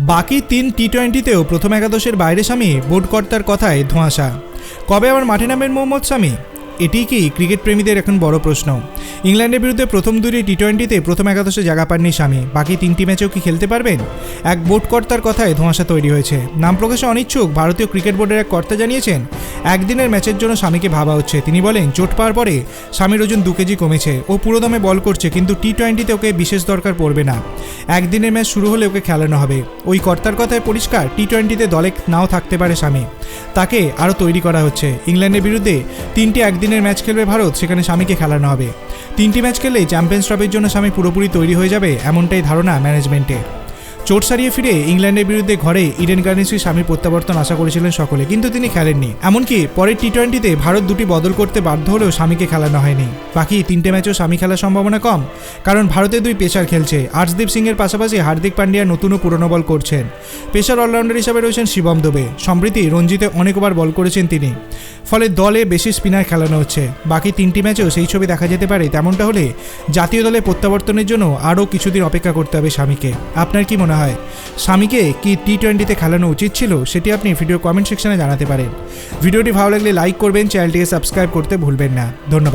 বাকি তিন টি টোয়েন্টিতেও প্রথম একাদশের বাইরে স্বামী বোর্ডকর্তার কথায় ধোঁয়াশা। কবে আবার মাঠে নামেন মোহাম্মদ স্বামী? এটিই কি ক্রিকেট প্রেমীদের এখন বড় প্রশ্ন? ইংল্যান্ডের বিরুদ্ধে প্রথম দুটি টি টোয়েন্টিতে প্রথম একাদশে জায়গা পাননি স্বামী। বাকি তিনটি ম্যাচেও কি খেলতে পারবেন? এক বোর্ডকর্তার কথায় ধোঁয়াশা তৈরি হয়েছে। নাম প্রকাশে অনিচ্ছুক, ভারতীয় ক্রিকেট বোর্ডের এক কর্তা জানিয়েছেন, একদিনের ম্যাচের জন্য স্বামীকে ভাবা হচ্ছে। তিনি বলেন, চোট পাওয়ার পরে স্বামীর ওজন দু কেজি কমেছে। ও পুরোদমে বল করছে, কিন্তু টি টোয়েন্টিতে ওকে বিশেষ দরকার পড়বে না। একদিনের ম্যাচ শুরু হলে ওকে খেলানো হবে। ওই কর্তার কথায় পরিষ্কার টি টোয়েন্টিতে দলে নাও থাকতে পারে স্বামী। তাকে আরও তৈরি করা হচ্ছে। ইংল্যান্ডের বিরুদ্ধে তিনটি একদিনের ম্যাচ খেলবে ভারত, সেখানে স্বামীকে খেলানো হবে। তিনটি ম্যাচ খেললেই চ্যাম্পিয়ন্স ট্রফির জন্য স্বামী পুরোপুরি তৈরি হয়ে যাবে, এমনটাই ধারণা ম্যানেজমেন্টে চোট সারিয়ে ফিরে ইংল্যান্ডের বিরুদ্ধে ঘরে ইডেন গার্ডেন্সের স্বামী প্রত্যাবর্তন আশা করেছিলেন সকলে, কিন্তু তিনি খেলেননি। এমনকি পরের টি টোয়েন্টিতে ভারত দুটি বদল করতে বাধ্য হলেও স্বামীকে খেলানো হয়নি। বাকি তিনটে ম্যাচেও স্বামী খেলার সম্ভাবনা কম, কারণ ভারতে দুই পেশার খেলছে। আর্শদীপ সিংয়ের পাশাপাশি হার্দিক পান্ডিয়া নতুন ও পুরনো বল করছেন। পেশার অলরাউন্ডার হিসাবে রয়েছেন শিবম দুবে। সম্প্রীতি রঞ্জিতে অনেকবার বল করেছেন তিনি। ফলে দলে বেশি স্পিনার খেলানো হচ্ছে। বাকি তিনটি ম্যাচেও সেই ছবি দেখা যেতে পারে। তেমনটা হলে জাতীয় দলে প্রত্যাবর্তনের জন্য আরও কিছুদিন অপেক্ষা করতে হবে স্বামীকে। আপনার কি মনে হয়। স্বামীকে কি টি টোয়েন্টিতে খেলানো উচিত ছিল সেটি আপনি ভিডিও কমেন্ট সেকশনে জানাতে পারেন। ভিডিওটি ভালো লাগলে লাইক করবেন চ্যানেলটিকে সাবস্ক্রাইব করতে ভুলবেন না। ধন্যবাদ।